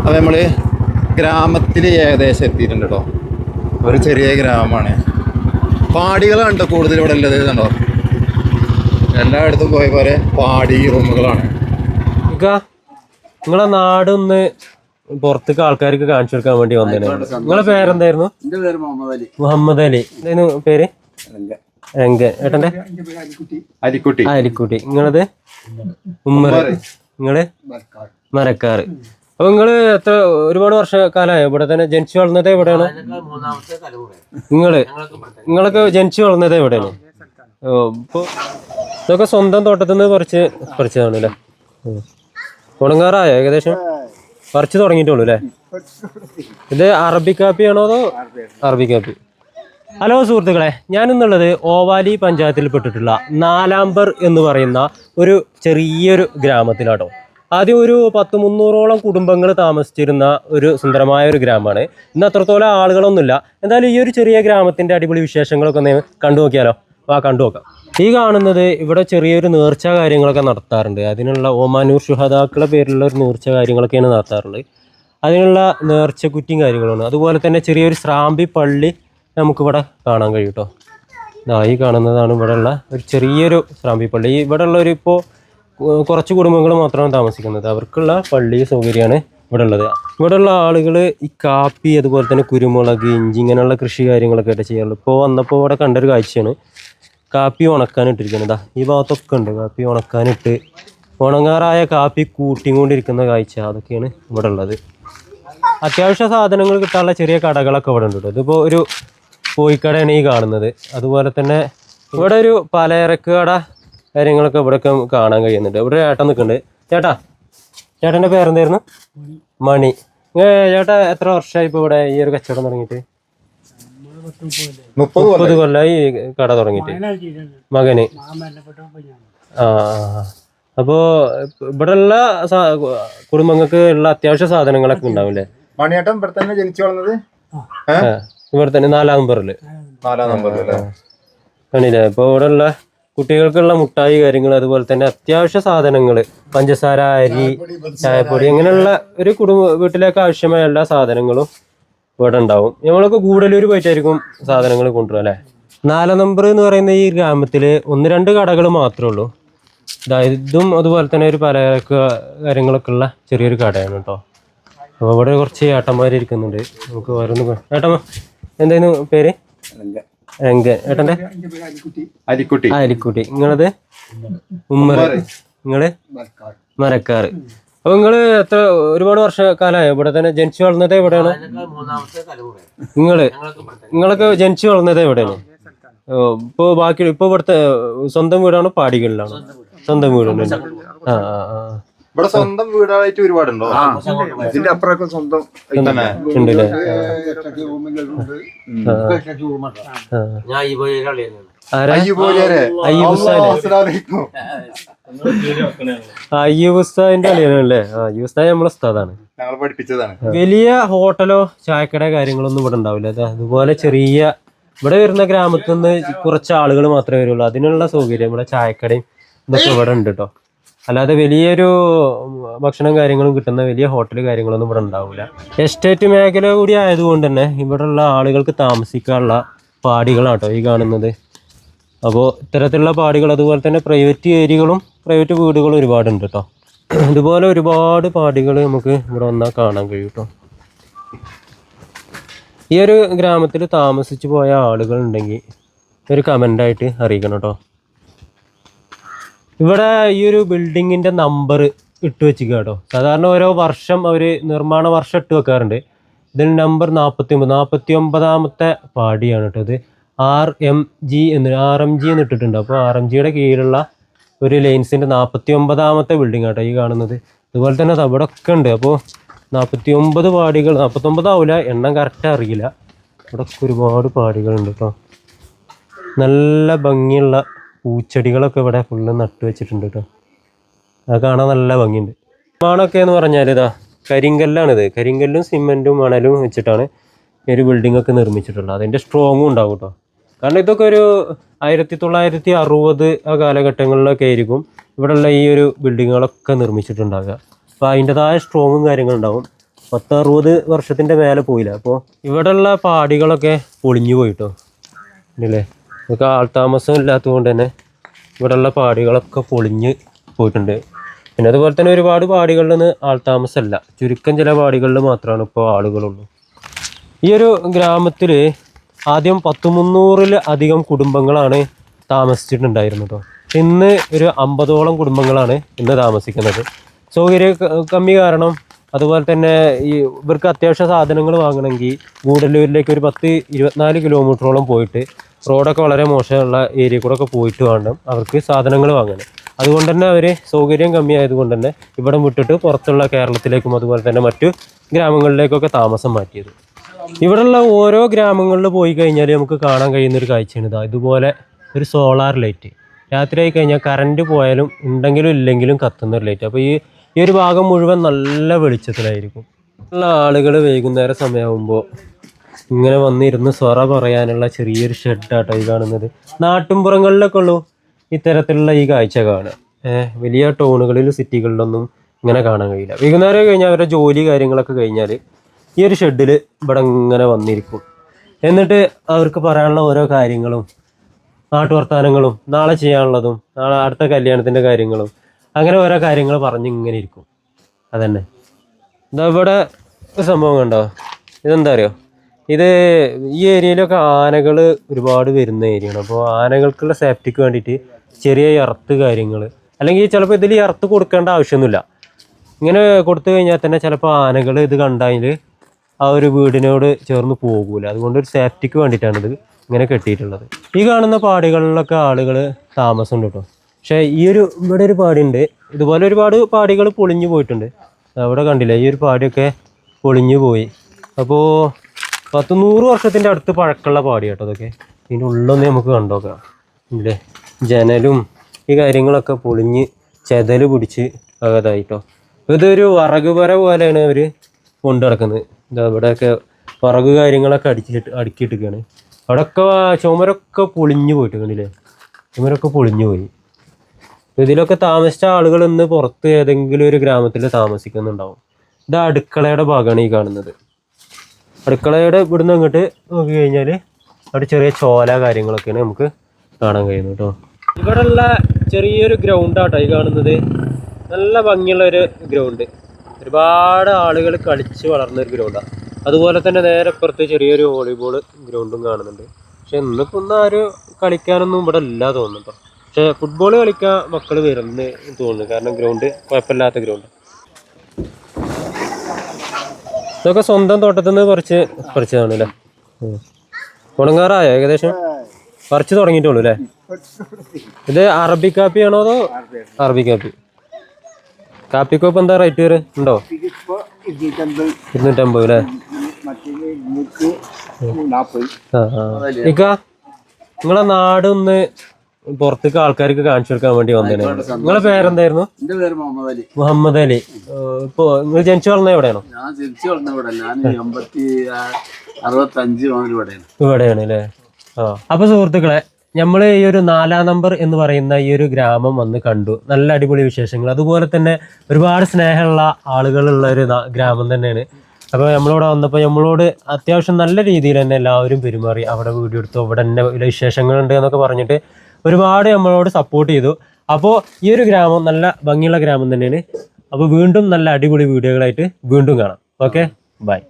അപ്പം നമ്മൾ ഗ്രാമത്തിൽ ഏകദേശം എത്തിയിട്ടുണ്ട് കേട്ടോ ഒരു ചെറിയ ഗ്രാമമാണ്. പാടികളാണ് കേട്ടോ കൂടുതൽ ഇവിടെ ഉള്ളത് കണ്ടോ? എല്ലായിടത്തും പോയ പോലെ പാടി റൂമുകളാണ്. നിങ്ങളെ നാടൊന്ന് പുറത്തേക്ക് ആൾക്കാർക്ക് കാണിച്ചു കൊടുക്കാൻ വേണ്ടി വന്നേ നിങ്ങളെ പേരെന്തായിരുന്നു? മുഹമ്മദ് അലി. മുഹമ്മദ് അലി. എന്തായിരുന്നു പേര്? എങ്ക ഏട്ടന്റെ അരിക്കുട്ടി അരിക്കുട്ടി നിങ്ങളത്? ഉമ്മർ നിങ്ങൾ? മരക്കാറ് അപ്പൊ നിങ്ങൾ എത്ര ഒരുപാട് വർഷ വർഷക്കാലമായോ ഇവിടെ തന്നെ ജനിച്ചു വളർന്നത് എവിടെയാണ്? നിങ്ങൾ നിങ്ങളൊക്കെ ജനിച്ചു വളർന്നത് എവിടെയാണ്? ഇപ്പൊ ഇതൊക്കെ സ്വന്തം തോട്ടത്തിൽ നിന്ന് പറിച്ച് പറിച്ചതാണ് അല്ലേ? ഉണങ്ങാറായോ ഏകദേശം? പറിച്ചു തുടങ്ങിയിട്ടുള്ളൂ അല്ലേ? ഇത് അറബി കാപ്പി ആണോ അതോ അറബി കാപ്പി? ഹലോ സുഹൃത്തുക്കളെ ഞാൻ ഞാനിന്നുള്ളത് ഓവാലി പഞ്ചായത്തിൽ പെട്ടിട്ടുള്ള നാലാംബർ എന്ന് പറയുന്ന ഒരു ചെറിയൊരു ഗ്രാമത്തിലാട്ടോ. ആദ്യം ഒരു പത്ത് മുന്നൂറോളം കുടുംബങ്ങൾ താമസിച്ചിരുന്ന ഒരു സുന്ദരമായ ഒരു ഗ്രാമമാണ്. ഇന്ന് അത്രത്തോളം ആളുകളൊന്നുമില്ല. എന്തായാലും ഈ ഒരു ചെറിയ ഗ്രാമത്തിന്റെ അടിപൊളി വിശേഷങ്ങളൊക്കെ ഒന്ന് കണ്ടു നോക്കിയാലോ? ആ കണ്ടു നോക്കാം. ഈ കാണുന്നത് ഇവിടെ ചെറിയൊരു നേർച്ച കാര്യങ്ങളൊക്കെ നടത്താറുണ്ട്. അതിനുള്ള ഓമാനൂർ ഷുഹദാക്കളെ പേരിലുള്ള ഒരു നേർച്ച കാര്യങ്ങളൊക്കെയാണ് നടത്താറുള്ളത്. അതിനുള്ള നേർച്ച കുറ്റിയും കാര്യങ്ങളാണ് അതുപോലെ തന്നെ ചെറിയൊരു സ്രാമ്പി പള്ളി നമുക്കിവിടെ കാണാൻ കഴിയും കേട്ടോ. ഈ കാണുന്നതാണ് ഇവിടെയുള്ള ഒരു ചെറിയൊരു സ്രാമ്പി പള്ളി. ഇവിടെ ഒരു ഇപ്പോൾ കുറച്ച് കുടുംബങ്ങൾ മാത്രമാണ് താമസിക്കുന്നത്. അവർക്കുള്ള പള്ളി സൗകര്യമാണ് ഇവിടെ ഉള്ളത് ഇവിടെയുള്ള ആളുകൾ ഈ കാപ്പി അതുപോലെ തന്നെ കുരുമുളക് ഇഞ്ചി ഇങ്ങനെയുള്ള കൃഷി കാര്യങ്ങളൊക്കെ ആയിട്ട് ചെയ്യാറുള്ളൂ. ഇപ്പോൾ വന്നപ്പോൾ ഇവിടെ കണ്ടൊരു കാഴ്ചയാണ്. കാപ്പി ഉണക്കാനിട്ടിരിക്കുന്നത് ഈ ഭാഗത്തൊക്കെ ഉണ്ട്. കാപ്പി ഉണക്കാനിട്ട് ഉണങ്ങാറായ കാപ്പി കൂട്ടിക്കൊണ്ടിരിക്കുന്ന കാഴ്ച. അതൊക്കെയാണ് ഇവിടെ ഉള്ളത് അത്യാവശ്യ സാധനങ്ങൾ കിട്ടാനുള്ള ചെറിയ കടകളൊക്കെ ഇവിടെ ഉണ്ട്. ഇതിപ്പോൾ ഒരു കോഴിക്കടയാണ് ഈ കാണുന്നത്. അതുപോലെ തന്നെ ഇവിടെ ഒരു പലചരക്ക് കട കാര്യങ്ങളൊക്കെ ഇവിടെയൊക്കെ കാണാൻ കഴിയുന്നുണ്ട്. ഇവിടെ ചേട്ടൻ നിൽക്കുന്നുണ്ട്. ചേട്ടാ ചേട്ടന്റെ പേരെന്തായിരുന്നു? മണി. ചേട്ടാ എത്ര വർഷമായി ഇപ്പോൾ ഇവിടെ ഈ ഒരു കച്ചവടം തുടങ്ങിയിട്ട്? മുപ്പത് കൊല്ലം. മുപ്പത് കൊല്ലമായി കട തുടങ്ങിയിട്ട്. മകന്. ആ അപ്പോ ഇവിടെ ഉള്ള കുടുംബങ്ങൾക്ക് ഉള്ള അത്യാവശ്യ സാധനങ്ങളൊക്കെ ഉണ്ടാവില്ലേ? മണിയേട്ടൻ ഇവിടെ തന്നെ ജനിച്ചു വളർന്നത്? ഇവിടെ തന്നെ നാലാം നമ്പറിൽ. നാലാം നമ്പറിൽ അപ്പൊ ഇവിടെ ഉള്ള കുട്ടികൾക്കുള്ള മുട്ടായി കാര്യങ്ങൾ അതുപോലെ തന്നെ അത്യാവശ്യ സാധനങ്ങൾ പഞ്ചസാര അരി ചായപ്പൊടി അങ്ങനെയുള്ള ഒരു കുടുംബ വീട്ടിലേക്ക് ആവശ്യമായ എല്ലാ സാധനങ്ങളും ഇവിടെ ഉണ്ടാവും. നമ്മളൊക്കെ ഗൂഡലൂർ പോയിട്ടായിരിക്കും സാധനങ്ങൾ കൊണ്ടുവരും അല്ലേ? നാലാം നമ്പർ എന്ന് പറയുന്ന ഈ ഗ്രാമത്തിൽ ഒന്ന് രണ്ട് കടകൾ മാത്രമേ ഉള്ളൂ. ഇതും അതുപോലെ തന്നെ ഒരു പലചരക്ക് കാര്യങ്ങളൊക്കെ ഉള്ള ചെറിയൊരു കടയാണ് കേട്ടോ. അപ്പോൾ ഇവിടെ കുറച്ച് ഏട്ടന്മാർ ഇരിക്കുന്നുണ്ട് നമുക്ക് ഓരോന്ന് ഏട്ടമ്മ എന്തായിരുന്നു പേര്? എങ്ക ഏട്ടന്റെ? അരിക്കുട്ടി. അരിക്കുട്ടി. അലിക്കുട്ടി നിങ്ങളത്? ഉമ്മർ. നിങ്ങൾ? മരക്കാറ് അപ്പൊ നിങ്ങൾ എത്ര ഒരുപാട് വർഷക്കാലമായോ? ഇവിടെ തന്നെ ജനിച്ചു വളർന്നത് എവിടെയാണ്? നിങ്ങൾ. നിങ്ങളൊക്കെ ജനിച്ചു വളർന്നത് എവിടെയാണ്? ഓ, ഇപ്പൊ ബാക്കി ഇപ്പൊ ഇവിടുത്തെ സ്വന്തം വീടാണോ? പാടികളിലാണോ? സ്വന്തം വീടുണ്ട് ആ ആ ആ. ഇവിടെ സ്വന്തം വീടായിട്ട് ഒരുപാടുണ്ടോ? ഇതിന്റെ അപ്പുറമൊക്കെ സ്വന്തം തന്നെ. ഉണ്ടല്ലേ? ആ. ഞാൻ ഈ പോയി കളിയാണ് ആരാ? അയ്യൂബോലിയാരെ അയ്യൂബ് ഉസ്താദ്. അസ്സലാമലൈക്കും. ആ, അയ്യൂബ് ഉസ്താദിന്റെ അളിയനല്ലേ ആ അയ്യൂബ് ഉസ്താദ് നമ്മളെ ഉസ്താദാണ്. പഠിപ്പിച്ചതാണ്. വലിയ ഹോട്ടലോ ചായക്കട കാര്യങ്ങളൊന്നും ഇവിടെ ഉണ്ടാവില്ല അത്. അതുപോലെ ചെറിയ ഇവിടെ വരുന്ന ഗ്രാമത്തിൽ നിന്ന് കുറച്ച് ആളുകൾ മാത്രമേ വരുള്ളൂ. അതിനുള്ള സൗകര്യം ഇവിടെ ചായക്കടയും ഇതൊക്കെ ഇവിടെ ഉണ്ട് കേട്ടോ അല്ലാതെ വലിയൊരു ഭക്ഷണം കാര്യങ്ങളും കിട്ടുന്ന വലിയ ഹോട്ടൽ കാര്യങ്ങളൊന്നും ഇവിടെ ഉണ്ടാവില്ല എസ്റ്റേറ്റ് മേഖല കൂടി ആയതുകൊണ്ട് തന്നെ ഇവിടെയുള്ള ആളുകൾക്ക് താമസിക്കാനുള്ള പാടികളാണ് കേട്ടോ ഈ കാണുന്നത്. അപ്പോൾ ഇത്തരത്തിലുള്ള പാടികൾ അതുപോലെ തന്നെ പ്രൈവറ്റ് ഏരിയകളും പ്രൈവറ്റ് വീടുകളും ഒരുപാടുണ്ട് കേട്ടോ ഇതുപോലെ ഒരുപാട് പാടികൾ നമുക്ക് ഇവിടെ വന്നാൽ കാണാൻ കഴിയും കേട്ടോ ഈ ഒരു ഗ്രാമത്തിൽ താമസിച്ചു പോയ ആളുകൾ ഉണ്ടെങ്കിൽ ഒരു കമന്റായിട്ട് അറിയിക്കണം കേട്ടോ ഇവിടെ ഈ ഒരു ബിൽഡിങ്ങിന്റെ നമ്പർ ഇട്ട് വെച്ചിരിക്കുക കേട്ടോ. സാധാരണ ഓരോ വർഷം അവർ നിർമ്മാണ വർഷം ഇട്ട് വെക്കാറുണ്ട്. ഇതിൽ നമ്പർ നാൽപ്പത്തി ഒമ്പത് നാൽപ്പത്തി ഒമ്പതാമത്തെ പാടിയാണ് കേട്ടോ ഇത്. ആർ എം ജി എന്ന് ആർ എം ജി എന്ന് ഇട്ടിട്ടുണ്ട്. അപ്പോൾ ആർ എം ജിയുടെ കീഴിലുള്ള ഒരു ലൈൻസിന്റെ നാൽപ്പത്തി ഒമ്പതാമത്തെ ബിൽഡിംഗ് ആട്ടോ ഈ കാണുന്നത്. അതുപോലെ തന്നെ അത് അവിടെ ഒക്കെ ഉണ്ട്. അപ്പോൾ നാൽപ്പത്തി ഒമ്പത് പാടികൾ നാൽപ്പത്തൊമ്പതാവില്ല എണ്ണം കറക്റ്റ് അറിയില്ല. ഇവിടെ ഒരുപാട് പാടികളുണ്ട് കേട്ടോ. നല്ല ഭംഗിയുള്ള പൂച്ചെടികളൊക്കെ ഇവിടെ ഫുള്ള് നട്ടു വെച്ചിട്ടുണ്ട് കേട്ടോ അത് കാണാൻ നല്ല ഭംഗിയുണ്ട്. നിർമ്മാണമൊക്കെ എന്ന് പറഞ്ഞാൽ ഇതാ കരിങ്കല്ലാണിത്. കരിങ്കല്ലും സിമെന്റും മണലും വെച്ചിട്ടാണ് ഒരു ബിൽഡിംഗ് ഒക്കെ നിർമ്മിച്ചിട്ടുള്ളത്. അതിന്റെ സ്ട്രോങ്ങും ഉണ്ടാവും കേട്ടോ കാരണം ഇതൊക്കെ ഒരു ആയിരത്തി തൊള്ളായിരത്തി അറുപത് ആ കാലഘട്ടങ്ങളിലൊക്കെ ആയിരിക്കും ഇവിടെയുള്ള ഈ ഒരു ബിൽഡിങ്ങുകളൊക്കെ നിർമ്മിച്ചിട്ടുണ്ടാകുക അപ്പോൾ അതിന്റെതായ സ്ട്രോങ്ങും കാര്യങ്ങളും ഉണ്ടാവും. പത്ത് അറുപത് വർഷത്തിന്റെ മേലെ പോയില്ല. അപ്പോൾ ഇവിടെയുള്ള പാടികളൊക്കെ പൊളിഞ്ഞു പോയിട്ടോ ഇല്ലേ? ഇതൊക്കെ ആൾതാമസം ഇല്ലാത്തതുകൊണ്ട് തന്നെ ഇവിടെയുള്ള പാടികളൊക്കെ പൊളിഞ്ഞ് പോയിട്ടുണ്ട്. പിന്നെ അതുപോലെ തന്നെ ഒരുപാട് പാടികളിൽ നിന്ന് ആൾതാമസമല്ല ചുരുക്കം ചില പാടികളിൽ മാത്രമാണ് ഇപ്പോൾ ആളുകളുള്ളൂ. ഈ ഒരു ഗ്രാമത്തിൽ ആദ്യം പത്ത് മുന്നൂറിൽ അധികം കുടുംബങ്ങളാണ് താമസിച്ചിട്ടുണ്ടായിരുന്നത്. ഇന്ന് ഒരു അമ്പതോളം കുടുംബങ്ങളാണ് ഇന്ന് താമസിക്കുന്നത്. സൗകര്യ കമ്മി കാരണം അതുപോലെ തന്നെ ഈ ഇവർക്ക് അത്യാവശ്യ സാധനങ്ങൾ വാങ്ങണമെങ്കിൽ ഗൂഡല്ലൂരിലേക്ക് ഒരു പത്ത് ഇരുപത്തിനാല് കിലോമീറ്ററോളം പോയിട്ട് റോഡൊക്കെ വളരെ മോശമുള്ള ഏരിയ കൂടെ ഒക്കെ പോയിട്ട് വേണം അവർക്ക് സാധനങ്ങൾ വാങ്ങാൻ. അതുകൊണ്ട് തന്നെ അവർ സൗകര്യം കമ്മിയായതുകൊണ്ട് തന്നെ ഇവിടെ വിട്ടിട്ട് പുറത്തുള്ള കേരളത്തിലേക്കും അതുപോലെ തന്നെ മറ്റു ഗ്രാമങ്ങളിലേക്കൊക്കെ താമസം മാറ്റിയത്. ഇവിടെയുള്ള ഓരോ ഗ്രാമങ്ങളിൽ പോയി കഴിഞ്ഞാൽ നമുക്ക് കാണാൻ കഴിയുന്ന ഒരു കാഴ്ചയാണ് ഇതാ. ഇതുപോലെ ഒരു സോളാർ ലൈറ്റ്. രാത്രി ആയി കഴിഞ്ഞാൽ കറണ്ട് പോയാലും ഉണ്ടെങ്കിലും ഇല്ലെങ്കിലും കത്തുന്ന ഒരു ലൈറ്റ്. അപ്പോൾ ഈ ഈ ഒരു ഭാഗം മുഴുവൻ നല്ല വെളിച്ചത്തിലായിരിക്കും. ഉള്ള ആളുകൾ വൈകുന്നേരം സമയമാകുമ്പോൾ ഇങ്ങനെ വന്നിരുന്ന് സ്വറ പറയാനുള്ള ചെറിയൊരു ഷെഡാട്ടോ ഈ കാണുന്നത്. നാട്ടിൻപുറങ്ങളിലൊക്കെ ഉള്ളൂ ഇത്തരത്തിലുള്ള ഈ കാഴ്ച കാണുക. വലിയ ടൗണുകളിലും സിറ്റികളിലൊന്നും ഇങ്ങനെ കാണാൻ കഴിയില്ല. വൈകുന്നേരം കഴിഞ്ഞാൽ അവരുടെ ജോലി കാര്യങ്ങളൊക്കെ കഴിഞ്ഞാൽ ഈ ഒരു ഷെഡിൽ ഇവിടെ ഇങ്ങനെ വന്നിരിക്കും. എന്നിട്ട് അവർക്ക് പറയാനുള്ള ഓരോ കാര്യങ്ങളും നാട്ടുവർത്താനങ്ങളും നാളെ ചെയ്യാനുള്ളതും നാളെ അടുത്ത കല്യാണത്തിന്റെ കാര്യങ്ങളും അങ്ങനെ ഓരോ കാര്യങ്ങൾ പറഞ്ഞ് ഇങ്ങനെ ഇരിക്കും. അതന്നെ. ഇതാ ഇവിടെ സംഭവം കണ്ടോ? ഇതെന്താ അറിയോ? ഇത് ഈ ഏരിയയിലൊക്കെ ആനകൾ ഒരുപാട് വരുന്ന ഏരിയയാണ്. അപ്പോൾ ആനകൾക്കുള്ള സേഫ്റ്റിക്ക് വേണ്ടിയിട്ട് ചെറിയ ഇറത്ത് കാര്യങ്ങൾ അല്ലെങ്കിൽ ചിലപ്പോൾ ഇതിൽ ഇറത്ത് കൊടുക്കേണ്ട ആവശ്യമൊന്നുമില്ല. ഇങ്ങനെ കൊടുത്തു കഴിഞ്ഞാൽ തന്നെ ചിലപ്പോൾ ആനകൾ ഇത് കണ്ടതിൽ ആ ഒരു വീടിനോട് ചേർന്ന് പോകൂല. അതുകൊണ്ട് ഒരു സേഫ്റ്റിക്ക് വേണ്ടിയിട്ടാണ് ഇത് ഇങ്ങനെ കെട്ടിയിട്ടുള്ളത്. ഈ കാണുന്ന പാടികളിലൊക്കെ ആളുകൾ താമസമുണ്ട് കേട്ടോ. പക്ഷേ ഈ ഒരു ഇവിടെ ഒരു പാടിയുണ്ട്. ഇതുപോലെ ഒരുപാട് പാടികൾ പൊളിഞ്ഞു പോയിട്ടുണ്ട്. അവിടെ കണ്ടില്ല? ഈ ഒരു പാടിയൊക്കെ പൊളിഞ്ഞു പോയി. അപ്പോൾ പത്ത് നൂറ് വർഷത്തിന്റെ അടുത്ത് പഴക്കമുള്ള പാടി കേട്ടോ അതൊക്കെ. ഇതിന്റെ ഉള്ളൊന്ന് നമുക്ക് കണ്ടോക്കാം ഇല്ലേ ജനലും ഈ കാര്യങ്ങളൊക്കെ പൊളിഞ്ഞ് ചെതൽ പിടിച്ച് അകതായിട്ടോ ഇതൊരു വറക് പര പോലെയാണ് അവർ കൊണ്ടു നടക്കുന്നത്. ഇതാ ഇവിടെയൊക്കെ വറക് കാര്യങ്ങളൊക്കെ അടിച്ചിട്ട് അടുക്കിയിട്ടൊക്കെയാണ് അവിടെയൊക്കെ ചുമരൊക്കെ പൊളിഞ്ഞു പോയിട്ട് കണ്ടില്ലേ? ചുമരൊക്കെ പൊളിഞ്ഞു പോയി. ഇതിലൊക്കെ താമസിച്ച ആളുകൾ ഇന്ന് പുറത്ത് ഏതെങ്കിലും ഒരു ഗ്രാമത്തിൽ താമസിക്കുന്നുണ്ടാവും. ഇത് അടുക്കളയുടെ ഭാഗമാണ് ഈ കാണുന്നത്. അടുക്കളയുടെ ഇവിടുന്ന് അങ്ങോട്ട് നോക്കി കഴിഞ്ഞാൽ അവിടെ ചെറിയ ചോല കാര്യങ്ങളൊക്കെയാണ് നമുക്ക് കാണാൻ കഴിയുന്നത് കേട്ടോ. ഇവിടെയുള്ള ചെറിയൊരു ഗ്രൗണ്ടാട്ടോ ഈ കാണുന്നത്. നല്ല ഭംഗിയുള്ള ഒരു ഗ്രൗണ്ട് ഒരുപാട് ആളുകൾ കളിച്ച് വളർന്ന ഒരു ഗ്രൗണ്ടാണ് അതുപോലെ തന്നെ നേരെ പുറത്ത് ചെറിയൊരു വോളിബോൾ ഗ്രൗണ്ടും കാണുന്നുണ്ട്. പക്ഷെ ഇന്നിപ്പോൾ ഒന്നും ആരും കളിക്കാനൊന്നും ഇവിടെ ഇല്ല തോന്നുന്നുണ്ടോ പക്ഷെ ഫുട്ബോൾ കളിക്കാൻ മക്കൾ വരുന്നു തോന്നുന്നു. കാരണം ഗ്രൗണ്ട് കുഴപ്പമില്ലാത്ത ഗ്രൗണ്ട് ഇതൊക്കെ സ്വന്തം തോട്ടത്തിൽ നിന്ന് പറിച്ച് പറിച്ചതാണ് അല്ലേ ഉണങ്ങാറായോ ഏകദേശം? പറിച്ചു തുടങ്ങിയിട്ടുള്ളൂ അല്ലേ ഇത് അറബി കാപ്പി ആണോ അതോ അറബി കാപ്പി? കാപ്പിക്കോ ഇപ്പം എന്താ റേറ്റ് വരെ ഉണ്ടോ? ഇരുന്നൂറ്റമ്പത് അല്ലേ ഇക്ക നിങ്ങളെ നാട് ഒന്ന് പുറത്തേക്ക് ആൾക്കാർക്ക് കാണിച്ചു കൊടുക്കാൻ വേണ്ടി വന്നേനെ. നിങ്ങളെ പേരെന്തായിരുന്നു? എന്റെ പേര് മുഹമ്മദ് അലി. മുഹമ്മദ് അലി. ഇപ്പോ നിങ്ങൾ ജനിച്ചു വളർന്ന എവിടെയാണോ? ഞാൻ തിരിച്ചു വളർന്ന ഇവിടെ ഞാൻ എൺപത്തി അറുപത്തഞ്ച് മുതൽ ഇവിടെയാണ്. ഇവിടെയാണ് അല്ലേ? ആ. അപ്പൊ സുഹൃത്തുക്കളെ നമ്മൾ ഈ ഒരു നാലാം നമ്പർ എന്ന് പറയുന്ന ഈ ഒരു ഗ്രാമം വന്ന് കണ്ടു. നല്ല അടിപൊളി വിശേഷങ്ങൾ. അതുപോലെ തന്നെ ഒരുപാട് സ്നേഹമുള്ള ആളുകളുള്ള ഒരു ഗ്രാമം തന്നെയാണ്. അപ്പോൾ നമ്മളിവിടെ വന്നപ്പോൾ നമ്മളോട് അത്യാവശ്യം നല്ല രീതിയിൽ തന്നെ എല്ലാവരും പെരുമാറി അവിടെ വീഡിയോ എടുത്തു. അവിടെ തന്നെ വിശേഷങ്ങൾ വിശേഷങ്ങളുണ്ട് എന്നൊക്കെ പറഞ്ഞിട്ട് ഒരുപാട് നമ്മളോട് സപ്പോർട്ട് ചെയ്തു. അപ്പോൾ ഈ ഒരു ഗ്രാമം നല്ല ഭംഗിയുള്ള ഗ്രാമം തന്നെയാണ്. അപ്പോൾ വീണ്ടും നല്ല അടിപൊളി വീഡിയോകളായിട്ട് വീണ്ടും കാണാം. Okay bye